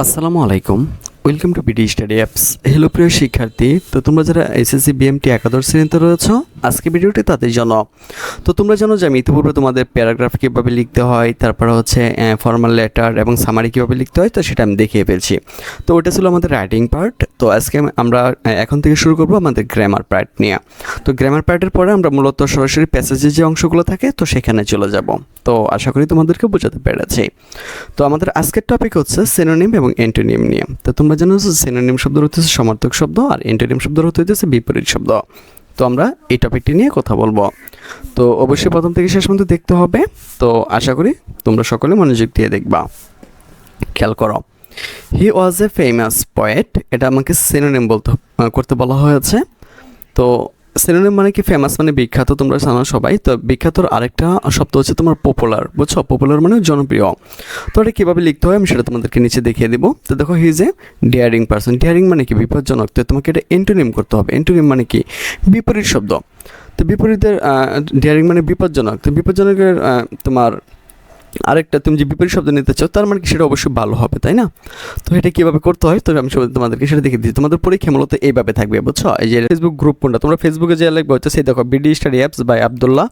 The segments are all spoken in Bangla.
আসসালামু আলাইকুম। Welcome to BD study apps hello প্রিয় শিক্ষার্থী, তো তোমরা যারা এসএসসি বিএমটি একাদশ শ্রেণীতে রয়েছো আজকে ভিডিওটি তাদের জন্য। তো তোমরা জানো যে আমি ইতিপূর্বে তোমাদের প্যারাগ্রাফ কীভাবে লিখতে হয়, তারপর হচ্ছে ফর্মাল লেটার এবং সামারি কীভাবে লিখতে হয়, তো সেটা আমি দেখিয়ে ফেলছি। তো ওটা ছিল আমাদের রাইটিং পার্ট তো আজকে আমরা এখন থেকে শুরু করব আমাদের গ্রামার পার্ট নিয়ে। তো গ্রামার পার্টের পরে আমরা মূলত সরাসরি প্যাসেজের যে অংশগুলো থাকে, তো সেখানে চলে যাব। তো আশা করি তোমাদেরকে বোঝাতে পেরেছি। তো আমাদের আজকের টপিক হচ্ছে সিনোনিম এবং এন্টোনিম নিয়ে। তো তোমরা জানো সিনোনিম অর্থ হচ্ছে সমার্থক শব্দ, আর এন্টোনিম শব্দ অর্থ হচ্ছে বিপরীত শব্দ। তো আমরা এই টপিকটি নিয়ে কথা বলব। তো অবশ্যই প্রথম থেকে শেষ পর্যন্ত দেখতে হবে। তো আশা করি তোমরা সকলে মনোযোগ দিয়ে দেখবা। খেয়াল করো হি ওয়াজ এ ফেমাস পয়েট এটা আমাকে সিনোনিম বলতে করতে বলা হয়েছে। তো সিনোনিম মানে কি? ফেমাস মানে বিখ্যাত, তোমরা জানো সবাই। তো বিখ্যাতর আরেকটা শব্দ হচ্ছে তোমার পপুলার বুঝছ? পপুলার মানে জনপ্রিয়। তো এটা কীভাবে লিখতে হয় আমি সেটা তোমাদেরকে নিচে দেখিয়ে দিব। তো দেখো হি ইজ এ ডিয়ারিং পার্সন ডিয়ারিং মানে কি? বিপজ্জনক। তো তোমাকে এটা এন্টোনিম করতে হবে। এন্টোনিম মানে কি? বিপরীত শব্দ। তো বিপরীতের ডিয়ারিং মানে বিপজ্জনক। তো বিপজ্জনকের তোমার আরেকটা তুমি যে বিপরীত শব্দ নিতে চাও, তার মানে কি সেটা অবশ্যই ভালো হবে, তাই না? তো এটা কীভাবে করতে হয়? তবে আমি তোমাদেরকে সেটা দেখে দিচ্ছি। তোমাদের পরীক্ষা মূলত এইভাবে থাকবে, বুঝছ? এই যে ফেসবুক গ্রুপ কোনটা? তোমরা ফেসবুকে যে লিখবে হচ্ছে সেই দেখো BD study apps by Abdullah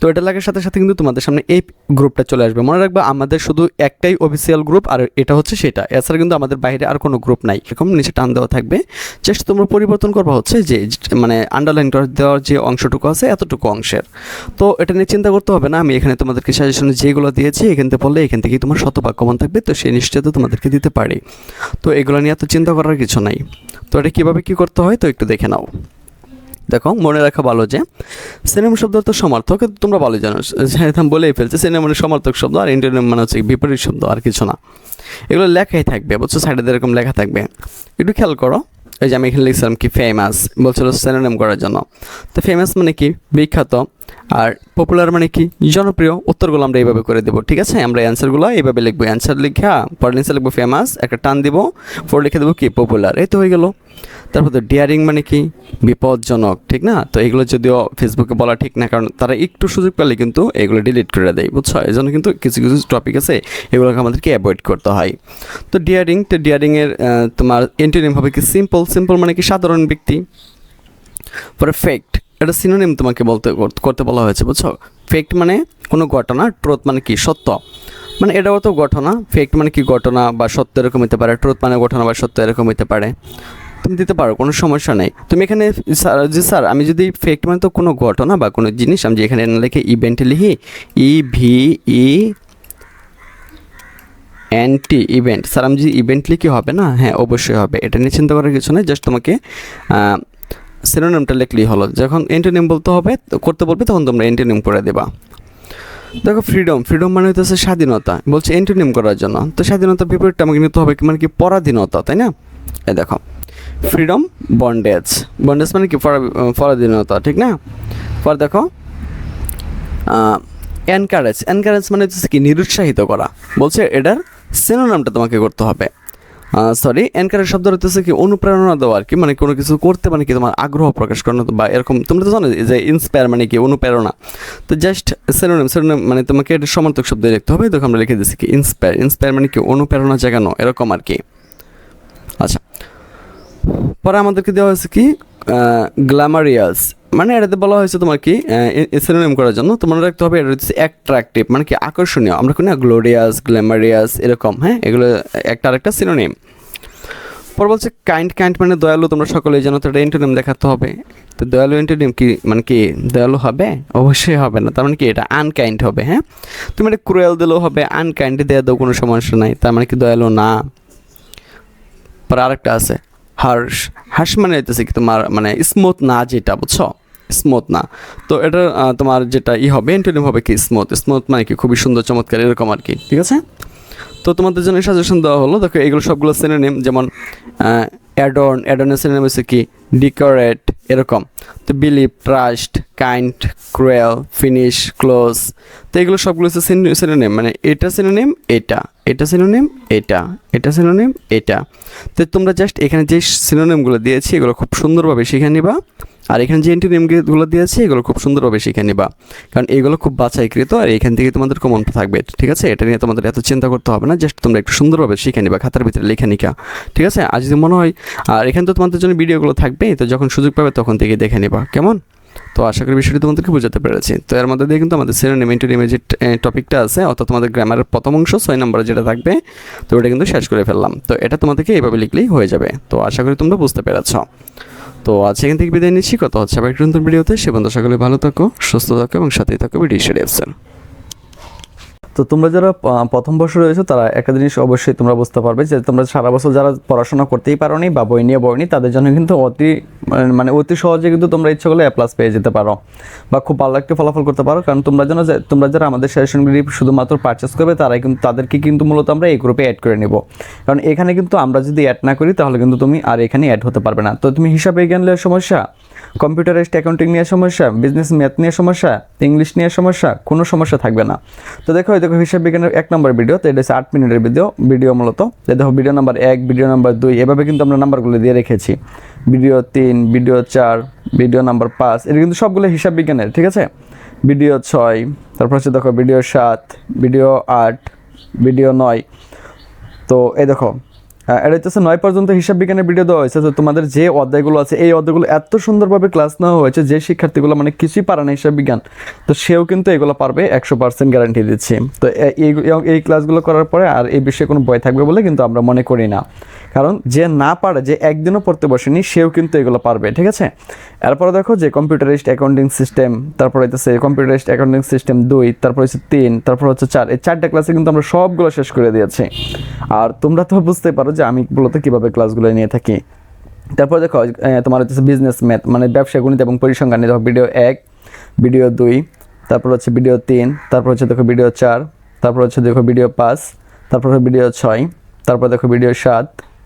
তো এটা লাগার সাথে সাথে কিন্তু তোমাদের সামনে এই গ্রুপটা চলে আসবে। মনে রাখবে, আমাদের শুধু একটাই অফিসিয়াল গ্রুপ আর এটা হচ্ছে সেটা। এছাড়া কিন্তু আমাদের বাইরে আর কোনো গ্রুপ নাই। এরকম নিচে টান দেওয়া থাকবে। চেষ্টা তোমরা পরিবর্তন করবা হচ্ছে যে মানে আন্ডারলাইন করে দেওয়ার যে অংশটুকু আছে, এতটুকু অংশের। তো এটা নিয়ে চিন্তা করতে হবে না। আমি এখানে তোমাদেরকে সাজেশন যেগুলো দিয়েছি, এখান থেকে পড়লে এখান থেকেই তোমার শতভাগ কমন থাকবে, তো সেই নিশ্চয়তা তোমাদেরকে দিতে পারি। তো এগুলো নিয়ে এত চিন্তা করার কিছু নাই। তো এটা কীভাবে কী করতে হয়, তো একটু দেখে নাও। দেখো, মনে রাখা ভালো যে সিনেমা শব্দ তো সমর্থক তোমরা ভালো জানো। আমি বলেই ফেলছে সিনেমা মানে সমর্থক শব্দ, আর ইন্টারনেট মানে হচ্ছে বিপরীত শব্দ, আর কিছু না। এগুলো লেখাই থাকবে বলছো সাইডে এরকম লেখা থাকবে। একটু খেয়াল করো, এই যে আমি এখানে লিখছিলাম কি ফেমাস বলছিল সিনোনিম করার জন্য। তো ফেমাস মানে কি? বিখ্যাত আর পপুলার মানে কি? জনপ্রিয় উত্তরগুলো আমরা এইভাবে করে দেবো, ঠিক আছে? আমরা অ্যান্সারগুলো এইভাবে লিখব। অ্যান্সার লিখা পরের অ্যান্সার লিখব ফেমাস একটা টান দিব পর লিখে দেবো কি? পপুলার এই তো হয়ে গেল। তারপর তো ডিয়ারিং মানে কি? বিপদজনক ঠিক না? তো এগুলো যদিও ফেসবুকে বলা ঠিক না, কারণ তারা একটু সুযোগ পেলে কিন্তু এগুলো ডিলিট করে দেয়, বুঝছ? এই জন্য কিন্তু কিছু কিছু টপিক আছে, এগুলোকে আমাদেরকে অ্যাভয়েড করতে হয়। তো ডিয়ারিং তো ডিয়ারিংয়ের তোমার এন্টোনিম হবে কি? সিম্পল সিম্পল মানে কি? সাধারণ ব্যক্তি। পরে ফেক্ট এটা সিনোনিম তোমাকে বলতে, করতে বলা হয়েছে, বুঝছ? ফেক্ট মানে কোনো ঘটনা ট্রোথ মানে কি? সত্য। মানে এটাও তো ঘটনা। ফেক্ট মানে কি ঘটনা বা সত্য এরকম হতে পারে ট্রুথ মানে ঘটনা বা সত্য এরকম হতে পারে। তুমি দিতে পারো, কোনো সমস্যা নেই। তুমি এখানে, স্যার যে স্যার, আমি যদি ফেক্ট মানে তো কোনো ঘটনা বা কোনো জিনিস, আমি যে এখানে লিখে ইভেন্টে লিখি E V E anti event sir, আমি যদি ইভেন্ট লিখি হবে না? হ্যাঁ অবশ্যই হবে। এটা নিয়ে চিন্তা করার কিছু নেই জাস্ট তোমাকে সিনোনিমটা লিখলেই হলো, যখন এন্টোনিম বলতে হবে, করতে বলবে, তখন তোমরা এন্টোনিম করে দেবা। দেখো ফ্রিডম ফ্রিডম মানে হচ্ছে স্বাধীনতা, বলছে এন্টোনিম করার জন্য। তো স্বাধীনতার বিপরীতটা আমাকে নিতে হবে মানে কি পরাধীনতা, তাই না? এই দেখো ফ্রিডম বন্ডেজ বন্ডেজ মানে কি? পরাধীনতা, ঠিক না? পর দেখো এনকারেজ এনকারেজ মানে হচ্ছে কি? নিরুৎসাহিত করা। বলছে এটার সিনোনামটা তোমাকে করতে হবে। সরি এনকারেজ শব্দ হচ্ছে কি অনুপ্রেরণা দেওয়া আর কি মানে কোনো কিছু করতে মানে কি তোমার আগ্রহ প্রকাশ করানো বা এরকম, তোমরা তো জানো যে ইন্সপায়ার মানে কি অনুপ্রেরণা। তো জাস্ট সিনোনিম সিনোনিম মানে তোমাকে এটা সমার্থক শব্দ লিখতে হবে, দেখো আমরা লিখে দিচ্ছি কি ইন্সপায়ার ইন্সপায়ার মানে কি অনুপ্রেরণা জাগানো, এরকম আর কি। আচ্ছা পরে আমাদেরকে দেওয়া হয়েছে কি গ্ল্যামারিয়াস মানে এটাতে বলা হয়েছে তোমার কি সিনোনিম করার জন্য তোমার রাখতে হবে, এটা হচ্ছে অ্যাট্রাকটিভ মানে কি আকর্ষণীয়। আমরা কোনো গ্লোরিয়াস গ্ল্যামারিয়াস এরকম হ্যাঁ? এগুলো একটা আরেকটা সিনোনিম পর বলছে কাইন্ড কাইন্ড মানে দয়ালু, তোমরা সকলেই জানো, তো এটা এন্টোনিম দেখাতে হবে। তো দয়ালু এন্টোনিম কি মানে কি দয়ালু হবে? অবশ্যই হবে না, তার মানে কি এটা আনকাইন্ড হবে হ্যাঁ? তুমি এটা ক্রুয়েল দিলেও হবে আনকাইন্ড দেওয়া দাও, কোনো সমস্যা নাই, তার মানে কি দয়ালু না। পরে আরেকটা আছে হার্শ হার্শ মানে হইতেছে কি তোমার মানে স্মুথ না যেটা, বুঝছ? স্মুথ না। তো এটা তোমার যেটা ই হবে এন্টোনিম হবে কি? স্মুথ স্মুথ মানে কি? খুবই সুন্দর, চমৎকার, এরকম আর কি। ঠিক আছে? তো তোমাদের জন্য সাজেশন দেওয়া হলো, দেখো এগুলো সবগুলো সিনোনিম যেমন অ্যাডর্ন অ্যাডর্নের সিনোনিম হচ্ছে কি? ডিকোরেট এরকম। তো believe trust kind cruel finish close তো এগুলো সবগুলো হচ্ছে সিনোনিম মানে এটা সিনোনিম এটা। এটা সিনোনিম এটা। এটা সিনোনিম এটা। তো তোমরা জাস্ট এখানে যে সিনোনিমগুলো দিয়েছি, এগুলো খুব সুন্দরভাবে শিখে নিবা। আর এখানে যে এন্ট্রি নেমগুলো দিয়েছে, এগুলো খুব সুন্দরভাবে শিখে নিবা। কারণ এগুলো খুব বাছাইকৃত আর এখান থেকে তোমাদের কমনটা থাকবে, ঠিক আছে? এটা নিয়ে তোমাদের এত চিন্তা করতে হবে না জাস্ট তোমরা একটু সুন্দরভাবে শিখে নিবা, খাতার ভিতরে লেখা নিকা, ঠিক আছে? আর যদি মনে হয়, আর এখানে তো তোমাদের জন্য ভিডিওগুলো থাকবে, তো যখন সুযোগ পাবে তখন থেকে দেখে নিবা, কেমন? তো আশা করি বিষয়টি তোমাদেরকে বোঝাতে পেরেছি। তো এর মধ্যে দিয়ে কিন্তু আমাদের সিনোনিম ইন্টোনিমের যে টপিকটা আছে, অর্থাৎ তোমাদের গ্রামারের প্রথম অংশ, ছয় নম্বরে যেটা থাকবে, তো ওটা কিন্তু শেষ করে ফেললাম। তো এটা তোমাদেরকে এইভাবে লিখলেই হয়ে যাবে। তো আশা করি তোমরা বুঝতে পেরেছ। তো আজ এখান থেকে বিদায় নিচ্ছি। কথা হচ্ছে আবার একটু নতুন ভিডিওতে। সে বন্ধু সকলে ভালো থাকো, সুস্থ থাকো এবং সাথেই থাকো ভিডিও তো তোমরা যারা প্রথম বর্ষ রয়েছে, তারা একটা জিনিস অবশ্যই তোমরা বুঝতে পারবে যে তোমরা সারা বছর যারা পড়াশোনা করতেই পারোনি বা বই নিয়ে বইনি তাদের জন্য কিন্তু অতি, মানে- মানে অতি সহজে কিন্তু তোমরা ইচ্ছা করলে প্লাস পেয়ে যেতে পারো বা খুব ভালো একটা ফলাফল করতে পারো। কারণ তোমরা যেন তোমরা যারা আমাদের সাজেশনগুলি শুধুমাত্র পারচেস করবে, তারাই কিন্তু, তাদেরকে কিন্তু মূলত আমরা এই গ্রুপে অ্যাড করে নেব। কারণ এখানে কিন্তু আমরা যদি অ্যাড না করি, তাহলে কিন্তু তুমি আর এখানে অ্যাড হতে পারবে না। তো তুমি হিসাবে বিজ্ঞান নিয়ে সমস্যা কম্পিউটারাইজড অ্যাকাউন্টিং নিয়ে সমস্যা বিজনেস ম্যাথ নিয়ে সমস্যা ইংলিশ নিয়ে সমস্যা, কোনো সমস্যা থাকবে না। তো দেখো এই দেখো হিসাব বিজ্ঞানের এক নম্বর ভিডিও তো এটা হচ্ছে আট মিনিটের ভিডিও ভিডিও মূলত। এই দেখো ভিডিও নাম্বার এক ভিডিও নাম্বার দুই, এভাবে কিন্তু আমরা নাম্বারগুলো দিয়ে রেখেছি। ভিডিও তিন ভিডিও চার ভিডিও নাম্বার পাঁচ, এটা কিন্তু সবগুলো হিসাব বিজ্ঞানের, ঠিক আছে? ভিডিও ছয়, তারপর হচ্ছে দেখো ভিডিও সাত ভিডিও আট ভিডিও নয়। তো এই দেখো এটা হচ্ছে নয় পর্যন্ত হিসাব বিজ্ঞানের ভিডিও দেওয়া হয়েছে। তো তোমাদের যে অধ্যায়গুলো আছে, এই অধ্যায়গুলো এত সুন্দরভাবে ক্লাস নেওয়া হয়েছে, যে শিক্ষার্থীগুলো মানে কিছুই পারে না হিসাব বিজ্ঞান, তো সেও কিন্তু এগুলো পারবে, একশো পার্সেন্ট গ্যারান্টি দিচ্ছি। তো এই এই ক্লাসগুলো করার পরে আর এই বিষয়ে কোনো ভয় থাকবে বলে কিন্তু আমরা মনে করি না। কারণ যে না পারে, যে একদিনও পড়তে বসেনি, সেও কিন্তু এগুলো পারবে, ঠিক আছে? এরপরে দেখো যে কম্পিউটারাইজড অ্যাকাউন্টিং সিস্টেম তারপর হচ্ছে কম্পিউটারাইজড অ্যাকাউন্টিং সিস্টেম দুই, তারপর হচ্ছে তিন, তারপর হচ্ছে চার। এই চারটা ক্লাসে কিন্তু আমরা সবগুলো শেষ করে দিয়েছি। আর তোমরা তো বুঝতে পারো যে আমি মূলত কীভাবে ক্লাসগুলো নিয়ে থাকি। তারপর দেখো তোমার হচ্ছে বিজনেস ম্যাথ মানে ব্যবসা, গণিত এবং পরিসংখ্যান দেখো ভিডিও এক ভিডিও দুই, তারপর হচ্ছে ভিডিও তিন, তারপর হচ্ছে দেখো ভিডিও চার, তারপর হচ্ছে দেখো ভিডিও পাঁচ, তারপর ভিডিও ছয়, তারপর দেখো ভিডিও সাত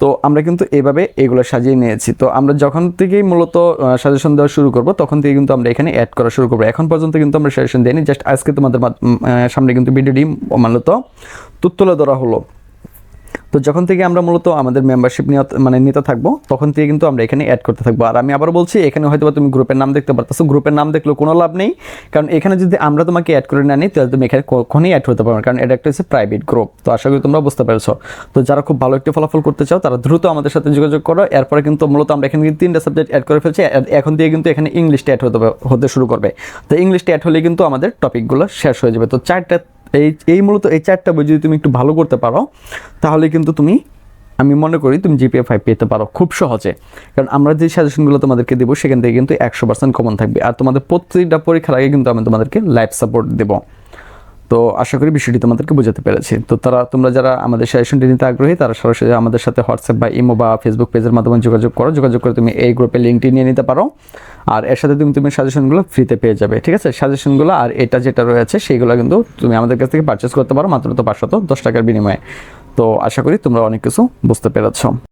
তো আমরা কিন্তু এভাবে এগুলো সাজিয়ে নিয়েছি। তো আমরা যখন থেকেই মূলত সাজেশন দেওয়া শুরু করব, তখন থেকে কিন্তু আমরা এখানে অ্যাড করা শুরু করব। এখন পর্যন্ত কিন্তু আমরা সাজেশন দিইনি জাস্ট আজকে তোমাদের সামনে কিন্তু ভিডিওটি মূলত তুলে ধরা হলো। তো যখন থেকে আমরা মূলত আমাদের মেম্বারশিপ নিয়ে মানে নিতে থাকব, তখন থেকে কিন্তু আমরা এখানে অ্যাড করতে থাকব। আর আমি আবার বলছি, এখানে হয়তো তুমি গ্রুপের নাম দেখতে পারতেছো। গ্রুপের নাম দেখলেও কোনো লাভ নেই। কারণ এখানে যদি আমরা তোমাকে অ্যাড করে না নিই, তাহলে তুমি এখানে কখনই অ্যাড হতে পারবে কারণ এটা একটা হচ্ছে প্রাইভেট গ্রুপ তো আশা করি তোমরা বুঝতে পেরেছ। তো যারা খুব ভালো একটি ফলাফল করতে চাও, তারা দ্রুত আমাদের সাথে যোগাযোগ করো। এরপরে কিন্তু মূলত আমরা এখানে তিনটা সাবজেক্ট অ্যাড করে ফেলছি। এখন দিয়ে কিন্তু এখানে ইংলিশটা অ্যাড হতে হতে শুরু করবে। তো ইংলিশটা অ্যাড হলে কিন্তু আমাদের টপিকগুলো শেষ হয়ে যাবে। তো চারটা এই এই মূলত এই চারটা বই যদি তুমি একটু ভালো করতে পারো, তাহলে কিন্তু তুমি, আমি মনে করি তুমি জিপিএ ফাইভ পেতে পারো খুব সহজে। কারণ আমরা যে সাজেশনগুলো তোমাদেরকে দেবো, সেখান থেকে কিন্তু একশো পার্সেন্ট কমন থাকবে। আর তোমাদের প্রত্যেকটা পরীক্ষার আগে কিন্তু আমি তোমাদেরকে লাইফ সাপোর্ট দেবো। তো আশা করি বিষয়টি তোমাদেরকে বোঝাতে পেরেছি। তো তারা, তোমরা যারা আমাদের সাজেশনটি নিতে আগ্রহী, তারা সরাসরি আমাদের সাথে হোয়াটসঅ্যাপ বা ইমো বা ফেসবুক পেজের মাধ্যমে যোগাযোগ করো। যোগাযোগ করে তুমি এই গ্রুপে লিঙ্কটি নিয়ে নিতে পারো। আর এর সাথে তুমি তুমি সাজেশনগুলো ফ্রিতে পেয়ে যাবে, ঠিক আছে? সাজেশনগুলো আর এটা যেটা রয়েছে সেইগুলো কিন্তু তুমি আমাদের কাছ থেকে পারচেস করতে পারো, মাত্র তো পাঁচশত দশ টাকার বিনিময়ে। তো আশা করি তোমরা অনেক কিছু বুঝতে পেরেছ।